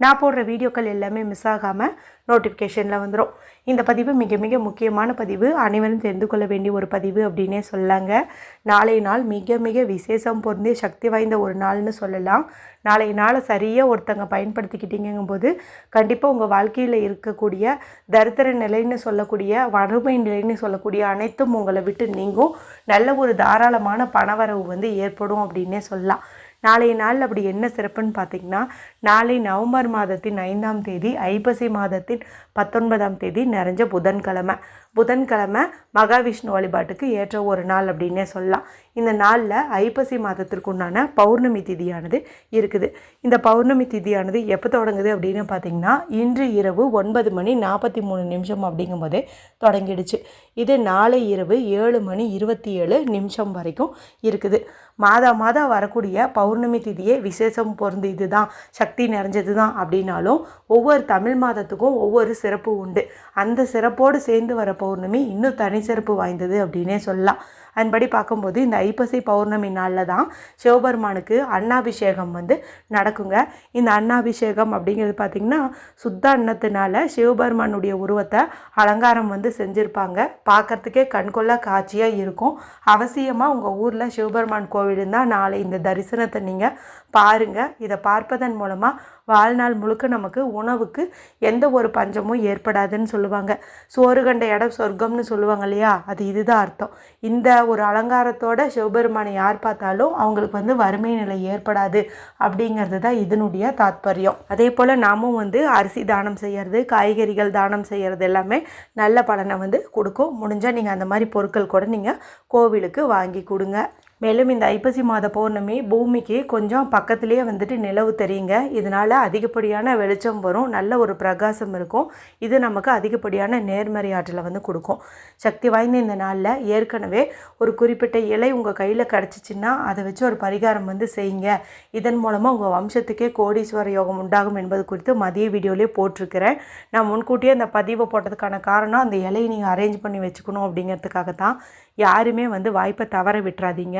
நான் போடுற வீடியோக்கள் எல்லாமே மிஸ் ஆகாமல் நோட்டிஃபிகேஷனில் வந்துடும் இந்த பதிவு மிக மிக முக்கியமான பதிவு. அனைவரும் தெரிந்து கொள்ள வேண்டிய ஒரு பதிவு அப்படின்னே சொல்லாங்க. நாளைய நாள் மிக மிக விசேஷம் பொருந்திய சக்தி வாய்ந்த ஒரு நாள்னு சொல்லலாம். நாளைய நாளை சரியாக ஒருத்தங்க பயன்படுத்திக்கிட்டீங்கும்போது கண்டிப்பாக உங்கள் வாழ்க்கையில் இருக்கக்கூடிய தரித்திர நிலைன்னு சொல்லக்கூடிய வறுமை நிலைன்னு சொல்லக்கூடிய அனைத்தும் உங்களை விட்டு நீங்கும். நல்ல ஒரு தாராளமான பணவரவு வந்து ஏற்படும் அப்படின்னே சொல்லலாம். நாளைய நாள் அப்படி என்ன சிறப்புன்னு பார்த்தீங்கன்னா நாளை நவம்பர் மாதத்தின் ஐந்தாம் தேதி ஐப்பசி மாதத்தின் பத்தொன்பதாம் தேதி நிறைஞ்ச புதன்கிழமை. புதன்கிழமை மகாவிஷ்ணு வழிபாட்டுக்கு ஏற்ற ஒரு நாள் அப்படின்னே சொல்லலாம். இந்த நாளில் ஐப்பசி மாதத்திற்குண்டான பௌர்ணமி திதியானது இருக்குது. இந்த பௌர்ணமி திதியானது எப்போ தொடங்குது அப்படின்னு பார்த்தீங்கன்னா இன்று இரவு ஒன்பது மணி நாற்பத்தி மூணு நிமிஷம் அப்படிங்கும்போதே தொடங்கிடுச்சு. இது நாளை இரவு ஏழு மணி இருபத்தி ஏழு நிமிஷம் வரைக்கும் இருக்குது. மாதா மாதம் வரக்கூடிய பௌர்ணமி திதியே விசேஷம் பொருந்தியது தான் சக்தி நிறைஞ்சது தான் அப்படின்னாலும் ஒவ்வொரு தமிழ் மாதத்துக்கும் ஒவ்வொரு சிறப்பு உண்டு. அந்த சிறப்போடு சேர்ந்து வர பௌர்ணமி இன்னும் தனி சிறப்பு வாய்ந்தது அப்படின்னே சொல்லலாம். அதன்படி பார்க்கும்போது இந்த ஐப்பசி பௌர்ணமி நாளில் தான் சிவபெருமானுக்கு அன்னாபிஷேகம் வந்து நடக்குங்க. இந்த அன்னாபிஷேகம் அப்படிங்கிறது பார்த்திங்கன்னா சுத்த அன்னத்தினால சிவபெருமானுடைய உருவத்தை அலங்காரம் வந்து செஞ்சுருப்பாங்க. பார்க்கறதுக்கே கண்கொள்ளா காட்சியாக இருக்கும். அவசியமாக உங்கள் ஊரில் சிவபெருமான் கோவில் இருந்தால் நாளை இந்த தரிசனத்தை நீங்கள் பாருங்கள் இதை பார்ப்பதன் மூலமாக வாழ்நாள் முழுக்க நமக்கு உணவுக்கு எந்த ஒரு பஞ்சமும் ஏற்படாதுன்னு சொல்லுவாங்க. சோறு கண்ட இடம் சொர்க்கம்னு சொல்லுவாங்க இல்லையா? அது இதுதான் அர்த்தம். இந்த ஒரு அலங்காரத்தோட சிவபெருமானை யார் பார்த்தாலும் அவங்களுக்கு வந்து வறுமை நிலை ஏற்படாது அப்படிங்கிறது தான் இதனுடைய தாத்பரியம். அதே போல் நாமும் வந்து அரிசி தானம் செய்கிறது காய்கறிகள் தானம் செய்கிறது எல்லாமே நல்ல பலனை வந்து கொடுக்கும். முடிஞ்சால் நீங்கள் அந்த மாதிரி பொருட்கள் கூட நீங்கள் கோவிலுக்கு வாங்கி கொடுங்க. மேலும் இந்த ஐப்பசி மாத பௌர்ணமி பூமிக்கு கொஞ்சம் பக்கத்துலேயே வந்துட்டு நிலவு தெரியுங்க. இதனால் அதிகப்படியான வெளிச்சம் வரும் நல்ல ஒரு பிரகாசம் இருக்கும். இது நமக்கு அதிகப்படியான நேர்மறை ஆற்றலை வந்து கொடுக்கும். சக்தி வாய்ந்த இந்த நாளில் ஏற்கனவே ஒரு குறிப்பிட்ட இலை உங்கள் கையில் கிடச்சிச்சின்னா அதை வச்சு ஒரு பரிகாரம் வந்து செய்யுங்க. இதன் மூலமாக உங்கள் வம்சத்துக்கே கோடீஸ்வர யோகம் உண்டாகும் என்பது குறித்து மதிய வீடியோலேயே போட்டிருக்கிறேன். நான் முன்கூட்டியே அந்த பதிவை போட்டதுக்கான காரணம் அந்த இலையை நீங்கள் அரேஞ்ச் பண்ணி வச்சுக்கணும் அப்படிங்கிறதுக்காக தான் யாருமே வந்து வாய்ப்பை தவற விட்டுறாதீங்க.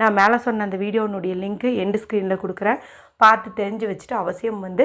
நான் மேலே சொன்ன அந்த வீடியோனுடைய லிங்க்கு எண்டு ஸ்க்ரீனில் கொடுக்குறேன். பார்த்து தெரிஞ்சு வச்சுட்டு அவசியம் வந்து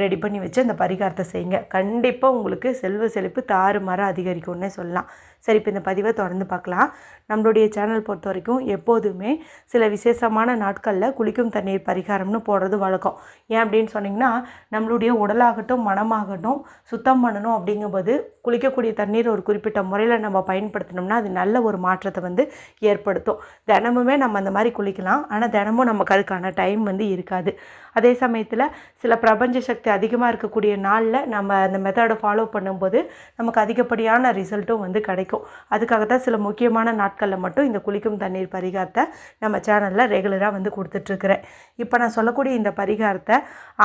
ரெடி பண்ணி வச்சு அந்த பரிகாரத்தை செய்யுங்க. கண்டிப்பாக உங்களுக்கு செல்வ செழிப்பு தாறு மரம் அதிகரிக்கும்னே சொல்லலாம். சரி இப்போ இந்த பதிவை தொடர்ந்து பார்க்கலாம். நம்மளுடைய சேனல் பொறுத்த வரைக்கும் எப்போதுமே சில விசேஷமான நாட்களில் குளிக்கும் தண்ணீர் பரிகாரம்னு போடுறது வழக்கம். ஏன் அப்படின்னு சொன்னிங்கன்னா நம்மளுடைய உடலாகட்டும் மனமாகட்டும் சுத்தம் பண்ணணும் அப்படிங்கும்போது குளிக்கக்கூடிய தண்ணீர் ஒரு குறிப்பிட்ட முறையில் நம்ம பயன்படுத்தினோம்னா அது நல்ல ஒரு மாற்றத்தை வந்து ஏற்படுத்தும். தினமுமே நம்ம அந்த மாதிரி குளிக்கலாம். ஆனால் தினமும் நமக்கு அதுக்கான டைம் வந்து இருக்காது. அதே சமயத்தில் சில பிரபஞ்ச சக்தி அதிகமாக இருக்கக்கூடிய நாளில் நம்ம அந்த மெத்தடை ஃபாலோ பண்ணும்போது நமக்கு அதிகப்படியான ரிசல்ட்டும் வந்து கிடைக்கும். அதுக்காக தான் சில முக்கியமான நாட்களில் மட்டும் இந்த குளிக்கும் தண்ணீர் பரிகாரத்தை நம்ம சேனலில் ரெகுலராக வந்து கொடுத்துட்ருக்குறேன். இப்போ நான் சொல்லக்கூடிய இந்த பரிகாரத்தை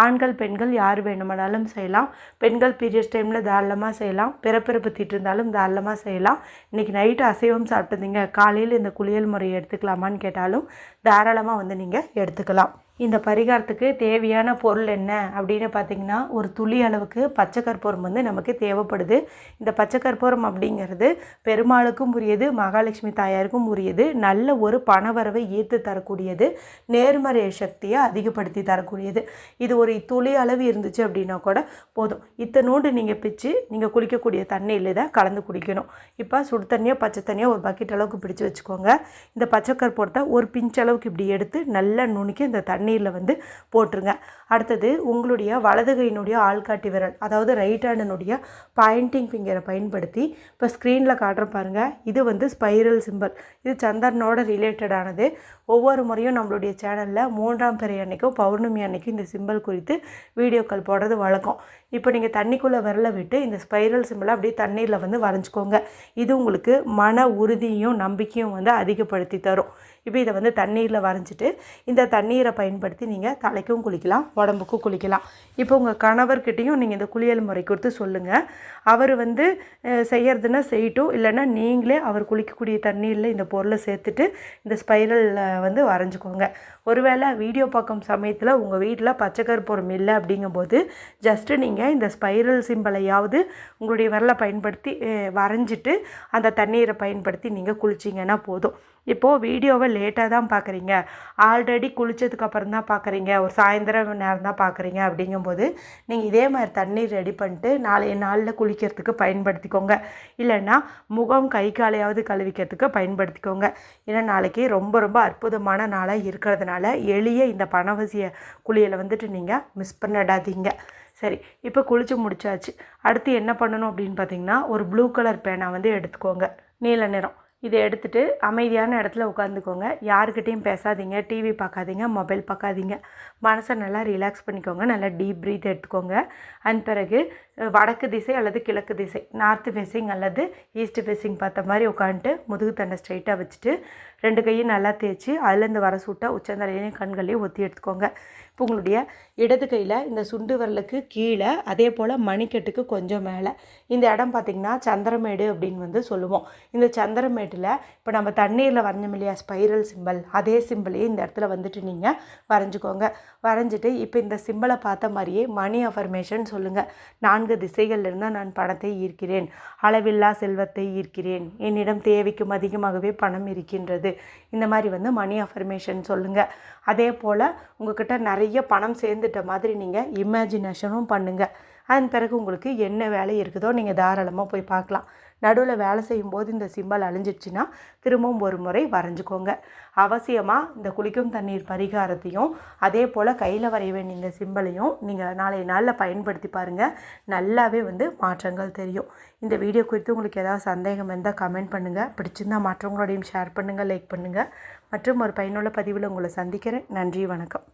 ஆண்கள் பெண்கள் யார் வேணுமானாலும் செய்யலாம். பெண்கள் பீரியட்ஸ் டைமில் தாராளமாக செய்யலாம். பிறப்பிறப்பு தீட்டு இருந்தாலும் தாராளமாக செய்யலாம். இன்றைக்கி நைட்டு அசைவம் சாப்பிட்டதுங்க காலையில் இந்த குளியல் முறையை எடுத்துக்கலாமான்னு கேட்டாலும் தாராளமாக வந்து நீங்கள் எடுத்துக்கலாம். இந்த பரிகாரத்துக்கு தேவையான பொருள் என்ன அப்படின்னு பார்த்தீங்கன்னா ஒரு துளி அளவுக்கு பச்சை கற்பூரம் வந்து நமக்கு தேவைப்படுது. இந்த பச்சை கற்பூரம் அப்படிங்கிறது பெருமாளுக்கும் உரியது மகாலட்சுமி தாயாருக்கும் உரியது. நல்ல ஒரு பணவரவை ஈர்த்து தரக்கூடியது நேர்மறை சக்தியை அதிகப்படுத்தி தரக்கூடியது. இது ஒரு துளி அளவு இருந்துச்சு அப்படின்னா கூட போதும். இத்தனோண்டு நீங்கள் பிச்சு நீங்கள் குளிக்கக்கூடிய தண்ணியில் தான் கலந்து குடிக்கணும். இப்போ சுடு தண்ணியாக பச்சை தண்ணியாக ஒரு பக்கெட் அளவுக்கு பிடிச்சி வச்சுக்கோங்க. இந்த பச்சை கற்பூரத்தை ஒரு பிஞ்ச் அளவுக்கு இப்படி எடுத்து நல்லா நுணுக்கி இந்த தண்ணி தண்ணீரில் வந்து போட்டுருங்க. அடுத்தது உங்களுடைய வலது கையினுடைய ஆள்காட்டி விரல் அதாவது ரைட் ஹேண்டனுடைய பாயிண்டிங் ஃபிங்கரை பயன்படுத்தி இப்போ ஸ்க்ரீனில் காட்டுற பாருங்கள் இது வந்து ஸ்பைரல் சிம்பிள் இது சந்திரனோட ரிலேட்டடானது ஒவ்வொரு முறையும் நம்மளுடைய சேனலில் மூன்றாம் பிறை அன்னைக்கும் பௌர்ணமி அன்னைக்கும் இந்த சிம்பிள் குறித்து வீடியோக்கள் போடுறது வழக்கம். இப்போ நீங்கள் தண்ணிக்குள்ளே விரல விட்டு இந்த ஸ்பைரல் சிம்பிளை அப்படியே தண்ணீரில் வந்து வரைஞ்சிக்கோங்க. இது உங்களுக்கு மன உறுதியும் நம்பிக்கையும் வந்து அதிகப்படுத்தி தரும். இப்போ இதை வந்து தண்ணீரில் வரைஞ்சிட்டு இந்த தண்ணீரை பயன்படுத்தி பயன்படுத்தி நீங்கள் தலைக்கும் குளிக்கலாம் உடம்புக்கும் குளிக்கலாம். இப்போ உங்கள் கணவர்கிட்டையும் நீங்கள் இந்த குளியல் முறை கொடுத்து சொல்லுங்கள் அவர் வந்து செய்கிறதுனா செய்யட்டும். இல்லைன்னா நீங்களே அவர் குளிக்கக்கூடிய தண்ணீரில் இந்த பொருளை சேர்த்துட்டு இந்த ஸ்பைரலில் வந்து வரைஞ்சிக்கோங்க. ஒருவேளை வீடியோ பார்க்கும் சமயத்தில் உங்கள் வீட்டில் பச்சை இல்லை அப்படிங்கும்போது ஜஸ்ட்டு நீங்கள் இந்த ஸ்பைரல் சிம்பலையாவது உங்களுடைய விரலை பயன்படுத்தி வரைஞ்சிட்டு அந்த தண்ணீரை பயன்படுத்தி நீங்கள் குளிச்சிங்கன்னா போதும். இப்போது வீடியோவை லேட்டாக தான் பார்க்குறீங்க ஆல்ரெடி குளித்ததுக்கப்புறம் தான் பார்க்குறீங்க ஒரு சாயந்தரம் நேரம் தான் பார்க்குறீங்க அப்படிங்கும்போது நீங்கள் இதே மாதிரி தண்ணீர் ரெடி பண்ணிட்டு நாளைய நாளில் குளிக்கிறதுக்கு பயன்படுத்திக்கோங்க. இல்லைன்னா முகம் கை காலையாவது கழுவிக்கிறதுக்கு பயன்படுத்திக்கோங்க. ஏன்னா நாளைக்கு ரொம்ப ரொம்ப அற்புதமான நாளாக இருக்கிறதுனால எளிய இந்த பணவசிய குளியலை வந்துட்டு நீங்கள் மிஸ் பண்ணிடாதீங்க. சரி இப்போ குளிச்சு முடிச்சாச்சு. அடுத்து என்ன பண்ணணும் அப்படின்னு பார்த்தீங்கன்னா ஒரு ப்ளூ கலர் பேனா வந்து எடுத்துக்கோங்க. நீல நிறம். இதை எடுத்துகிட்டு அமைதியான இடத்துல உட்காந்துக்கோங்க. யாருக்கிட்டேயும் பேசாதீங்க. டிவி பார்க்காதீங்க. மொபைல் பார்க்காதீங்க. மனசை நல்லா ரிலாக்ஸ் பண்ணிக்கோங்க. நல்லா டீப் ப்ரீத் எடுத்துக்கோங்க. அண்ட் பிறகு வடக்கு திசை அல்லது கிழக்கு திசை நார்த்து ஃபேஸிங் அல்லது ஈஸ்ட் ஃபேஸிங் பார்த்த மாதிரி உட்காந்துட்டு முதுகு தண்டை ஸ்ட்ரைட்டாக வச்சுட்டு ரெண்டு கையும் நல்லா தேய்ச்சி அதுலேருந்து வர சூட்டாக உச்சந்தலையிலையும் கண்களையும் ஒத்தி எடுத்துக்கோங்க. இப்போ உங்களுடைய இடது கையில் இந்த சுண்டு விரலுக்கு கீழே அதே போல் மணிக்கட்டுக்கு கொஞ்சம் மேலே. இந்த இடம் பார்த்திங்கன்னா சந்திரமேடு அப்படின்னு வந்து சொல்லுவோம். இந்த சந்திரமேட்டில் இப்போ நம்ம தண்ணீரில் வரைஞ்சோம் இல்லையா? ஸ்பைரல் சிம்பல் அதே சிம்பிளையே இந்த இடத்துல வந்துட்டு நீங்கள் வரைஞ்சிக்கோங்க. வரைஞ்சிட்டு இப்போ இந்த சிம்பலை பார்த்த மாதிரியே மணி அஃபர்மேஷன் சொல்லுங்கள் நான்கு திசைகள்லேருந்து நான் பணத்தை ஈர்க்கிறேன். அளவில்லா செல்வத்தை ஈர்க்கிறேன். என்னிடம் தேவைக்கும் அதிகமாகவே பணம் இருக்கின்றது. இந்த மாதிரி வந்து மணி அஃபர்மேஷன் சொல்லுங்கள் அதே போல் உங்கள்கிட்ட நிறைய பணம் சேர்ந்துட்ட மாதிரி நீங்கள் இமேஜினேஷனும் பண்ணுங்கள் அதன் பிறகு உங்களுக்கு என்ன வேலை இருக்குதோ நீங்கள் தாராளமாக போய் பார்க்கலாம். நடுவில் வேலை செய்யும்போது இந்த சிம்பல் அழிஞ்சிடுச்சுன்னா திரும்பவும் ஒரு முறை வரைஞ்சிக்கோங்க. அவசியமாக இந்த குளிக்கும் தண்ணீர் பரிகாரத்தையும் அதே போல் கையில் வரைய வேண்டிய இந்த சிம்பலையும் நீங்கள் நாளைய நாளில் பயன்படுத்தி பாருங்கள் நல்லாவே வந்து மாற்றங்கள் தெரியும். இந்த வீடியோ குறித்து உங்களுக்கு ஏதாவது சந்தேகம் இருந்தால் கமெண்ட் பண்ணுங்கள் பிடிச்சிருந்தா மற்றவங்களோடையும் ஷேர் பண்ணுங்கள் லைக் பண்ணுங்கள் மற்றும் ஒரு பயனுள்ள பதிவில் உங்களை சந்திக்கிறேன். நன்றி வணக்கம்.